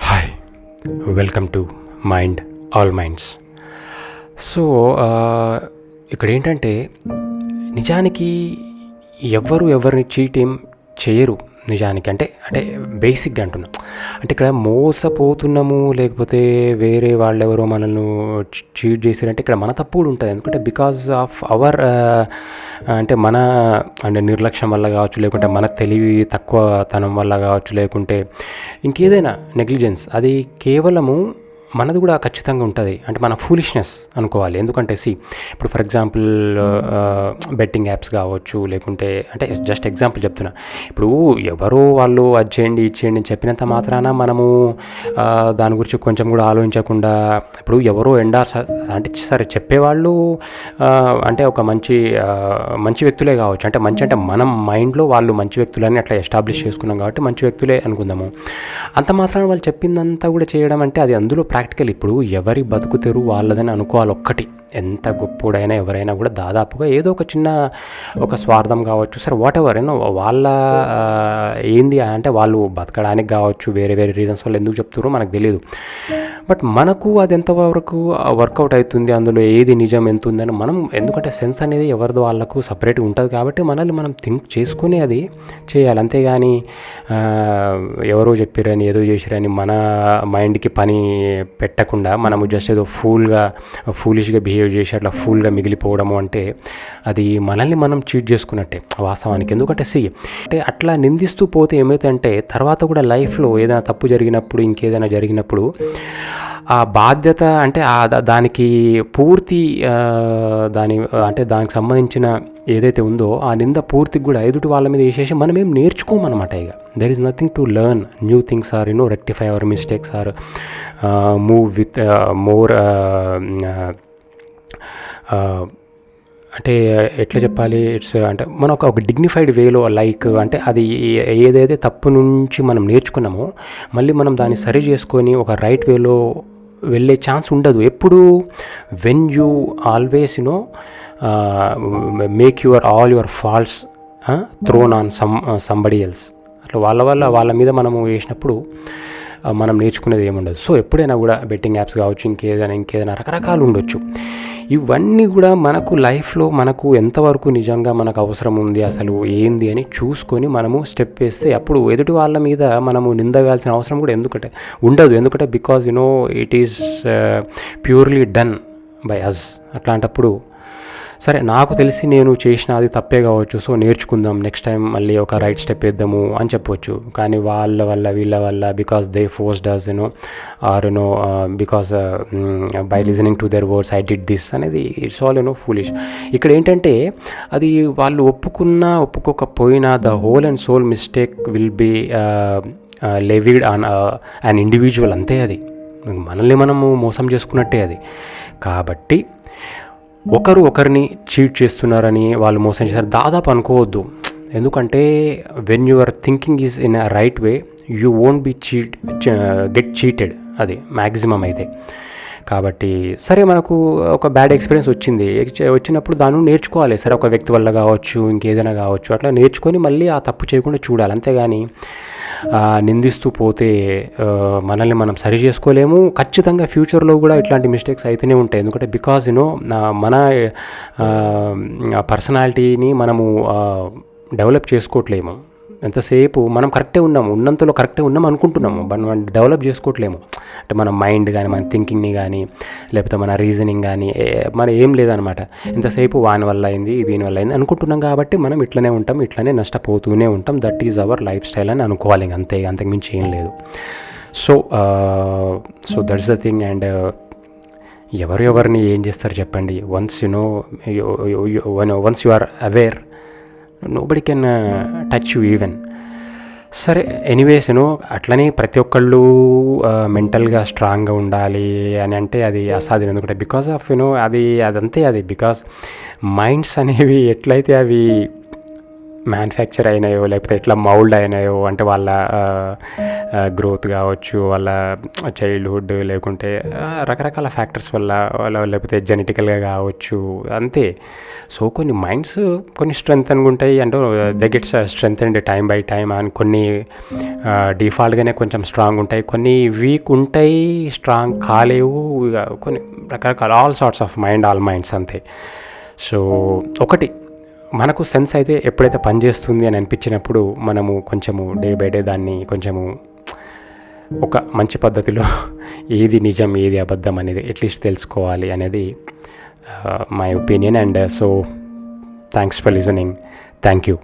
Hi welcome to mind all minds so ఇక్కడ ఏంటంటే నిజానికి ఎవ్వరు ఎవరిని చీటింగ్ చేయరు. నిజానికి అంటే అంటే బేసిక్గా అంటున్నా. అంటే ఇక్కడ మోసపోతున్నాము లేకపోతే వేరే వాళ్ళు ఎవరో మనల్ని చీట్ చేశారంటే ఇక్కడ మన తప్పు కూడా ఉంటుంది ఎందుకంటే బికాజ్ ఆఫ్ అవర్ అంటే మన అంటే నిర్లక్ష్యం వల్ల కావచ్చు లేకుంటే మన తెలివి తక్కువ తనం వల్ల కావచ్చు లేకుంటే ఇంకేదైనా నెగ్లిజెన్స్ అది కేవలము మనది కూడా ఖచ్చితంగా ఉంటుంది. అంటే మన ఫూలిష్నెస్ అనుకోవాలి. ఎందుకంటే సి ఇప్పుడు ఫర్ ఎగ్జాంపుల్ బెట్టింగ్ యాప్స్ కావచ్చు లేకుంటే అంటే జస్ట్ ఎగ్జాంపుల్ చెప్తున్నా. ఇప్పుడు ఎవరో వాళ్ళు అది చేయండి ఇది చేయండి అని చెప్పినంత మాత్రాన మనము uh, దాని గురించి కొంచెం కూడా ఆలోచించకుండా ఇప్పుడు ఎవరో ఎండా అంటే సరే చెప్పేవాళ్ళు uh, అంటే ఒక మంచి uh, మంచి వ్యక్తులే కావచ్చు. అంటే మంచి అంటే మనం మైండ్లో వాళ్ళు మంచి వ్యక్తులని అట్లా ఎస్టాబ్లిష్ చేసుకున్నాం కాబట్టి మంచి వ్యక్తులే అనుకుందాము. అంత మాత్రాన వాళ్ళు చెప్పిందంతా కూడా చేయడం అంటే అది అందులో ప్రాక్టికల్ ఇప్పుడు ఎవరి బతుకుతెరు వాళ్ళదని అనుకోవాలి ఒక్కటి ఎంత గొప్పోడైనా ఎవరైనా కూడా దాదాపుగా ఏదో ఒక చిన్న ఒక స్వార్థం కావచ్చు సరే వాట్ ఎవర్ ఏమో వాళ్ళ ఏంది అంటే వాళ్ళు బతకడానికి కావచ్చు వేరే వేరే రీజన్స్ వల్ల ఎందుకు చెప్తారో మనకు తెలియదు బట్ మనకు అది ఎంతవరకు వర్కౌట్ అవుతుంది అందులో ఏది నిజం ఎంత ఉందని మనం ఎందుకంటే సెన్స్ అనేది ఎవరిది వాళ్ళకు సపరేట్గా ఉంటుంది కాబట్టి మనల్ని మనం థింక్ చేసుకుని అది చేయాలి. అంతేగాని ఎవరో చెప్పారని ఏదో చేసిరని మన మైండ్కి పని పెట్టకుండా మనము జస్ట్ ఏదో ఫూల్గా ఫూలిష్గా బిహేవ్ చేసి అట్లా ఫూల్గా మిగిలిపోవడము అంటే అది మనల్ని మనం చీట్ చేసుకున్నట్టే వాస్తవానికి. ఎందుకంటే సి అంటే అట్లా నిందిస్తూ పోతే ఏమైతే తర్వాత కూడా లైఫ్లో ఏదైనా తప్పు జరిగినప్పుడు ఇంకేదైనా జరిగినప్పుడు ఆ బాధ్యత అంటే ఆ దానికి పూర్తి దాని అంటే దానికి సంబంధించిన ఏదైతే ఉందో ఆ నింద పూర్తి కూడా ఎదుటి వాళ్ళ మీద వేసేసి మనం ఏం నేర్చుకోమన్నమాట ఇక. There is nothing to learn new things or you know rectify our mistakes or move with more అంటే ఎట్లా చెప్పాలి? ఇట్స్ అంటే మనం ఒక ఒక డిగ్నిఫైడ్ వేలో లైక్ అంటే అది ఏదైతే తప్పు నుంచి మనం నేర్చుకున్నామో మళ్ళీ మనం దాన్ని సరి చేసుకొని ఒక రైట్ వేలో వెళ్ళే ఛాన్స్ ఉండదు. ఎప్పుడు? When you always you know make your all your faults thrown on some somebody else అట్లా వాళ్ళ వల్ల వాళ్ళ మీద మనము వేసినప్పుడు మనం నేర్చుకునేది ఏముండదు. సో ఎప్పుడైనా కూడా బెట్టింగ్ యాప్స్ కావచ్చు ఇంకేదైనా ఇంకేదైనా రకరకాలు ఉండొచ్చు. ఇవన్నీ కూడా మనకు లైఫ్లో మనకు ఎంతవరకు నిజంగా మనకు అవసరం ఉంది అసలు ఏంది అని చూసుకొని మనము స్టెప్ వేస్తే అప్పుడు ఎదుటి వాళ్ళ మీద మనము నింద వేయాల్సిన అవసరం కూడా ఎందుకంటే ఉండదు. ఎందుకంటే because you know it is purely done by us అట్లాంటప్పుడు సరే నాకు తెలిసి నేను చేసిన అది తప్పే కావచ్చు. సో నేర్చుకుందాం నెక్స్ట్ టైం మళ్ళీ ఒక రైట్ స్టెప్ వేద్దాము అని చెప్పొచ్చు. కానీ వాళ్ళ వల్ల వీళ్ళ వల్ల because they force does you know or you know because by listening to their words I did this అనేది it's all you know foolish ఇక్కడ ఏంటంటే అది వాళ్ళు ఒప్పుకున్నా ఒప్పుకోకపోయినా the whole and soul mistake will be levied on an individual అంతే అది. మనల్ని మనము మోసం చేసుకున్నట్టే అది. కాబట్టి ఒకరు ఒకరిని చీట్ చేస్తున్నారని వాళ్ళు మోసం చేశారు. దాదాపు అనుకోవద్దు. ఎందుకంటే when your thinking is in a right way you won't be cheat get cheated అది మ్యాక్సిమం అయితే. కాబట్టి సరే మనకు ఒక బ్యాడ్ ఎక్స్పీరియన్స్ వచ్చింది. వచ్చినప్పుడు దాన్ని నేర్చుకోవాలి. సరే ఒక వ్యక్తి వల్ల కావచ్చు ఇంకేదైనా కావచ్చు. అట్లా నేర్చుకొని మళ్ళీ ఆ తప్పు చేయకుండా చూడాలి. అంతేగాని నిందిస్తూ పోతే మనల్ని మనం సరి చేసుకోలేము. ఖచ్చితంగా ఫ్యూచర్లో కూడా ఇట్లాంటి మిస్టేక్స్ అయితేనే ఉంటాయి. ఎందుకంటే బికాజ్ యూనో మన పర్సనాలిటీని మనము డెవలప్ చేసుకోవట్లేము. ఎంతసేపు మనం కరెక్టే ఉన్నాము ఉన్నంతలో కరెక్టే ఉన్నాం అనుకుంటున్నాము బట్ మనం డెవలప్ చేసుకోవట్లేము. అంటే మన మైండ్ కానీ మన థింకింగ్ని కానీ లేకపోతే మన రీజనింగ్ కానీ మన ఏం లేదనమాట. ఎంతసేపు వాని వల్ల అయింది వీని వల్ల అయింది అనుకుంటున్నాం కాబట్టి మనం ఇట్లనే ఉంటాం ఇట్లనే నష్టపోతూనే ఉంటాం. That is our life style అని అనుకోవాలి అంతే అంతకుమించి ఏం లేదు. So so that's the thing and ఎవరు ఎవరిని ఏం చేస్తారు చెప్పండి. Once you know once you are aware nobody can touch you even సరే ఎనీవేస్ యూనో అట్లనే ప్రతి ఒక్కళ్ళు uh, మెంటల్గా స్ట్రాంగ్గా ఉండాలి అని అంటే అది అసాధ్యం. ఎందుకంటే బికాస్ ఆఫ్ యూనో అది అదంతే అది. బికాస్ మైండ్స్ అనేవి ఎట్లయితే అవి మ్యానుఫ్యాక్చర్ అయినాయో లేకపోతే ఎట్లా మౌల్డ్ అయినాయో అంటే వాళ్ళ గ్రోత్ కావచ్చు వాళ్ళ చైల్డ్హుడ్ లేకుంటే రకరకాల ఫ్యాక్టర్స్ వల్ల వాళ్ళ లేకపోతే జెనెటికల్గా కావచ్చు అంతే. సో కొన్ని మైండ్స్ కొన్ని స్ట్రెంగ్త్ ఉంటాయి అంటే they gets strength and time by time and కొన్ని డిఫాల్ట్గానే కొంచెం స్ట్రాంగ్ ఉంటాయి కొన్ని వీక్ ఉంటాయి స్ట్రాంగ్ కాలేవు ఇక కొన్ని రకరకాల all sorts of mind all minds అంతే. సో ఒకటి మనకు సెన్స్ అయితే ఎప్పుడైతే పనిచేస్తుంది అని అనిపించినప్పుడు మనము కొంచెము డే బై డే దాన్ని కొంచెము ఒక మంచి పద్ధతిలో ఏది నిజం ఏది అబద్ధం అనేది అట్లీస్ట్ తెలుసుకోవాలి అనేది my opinion and so thanks for listening thank you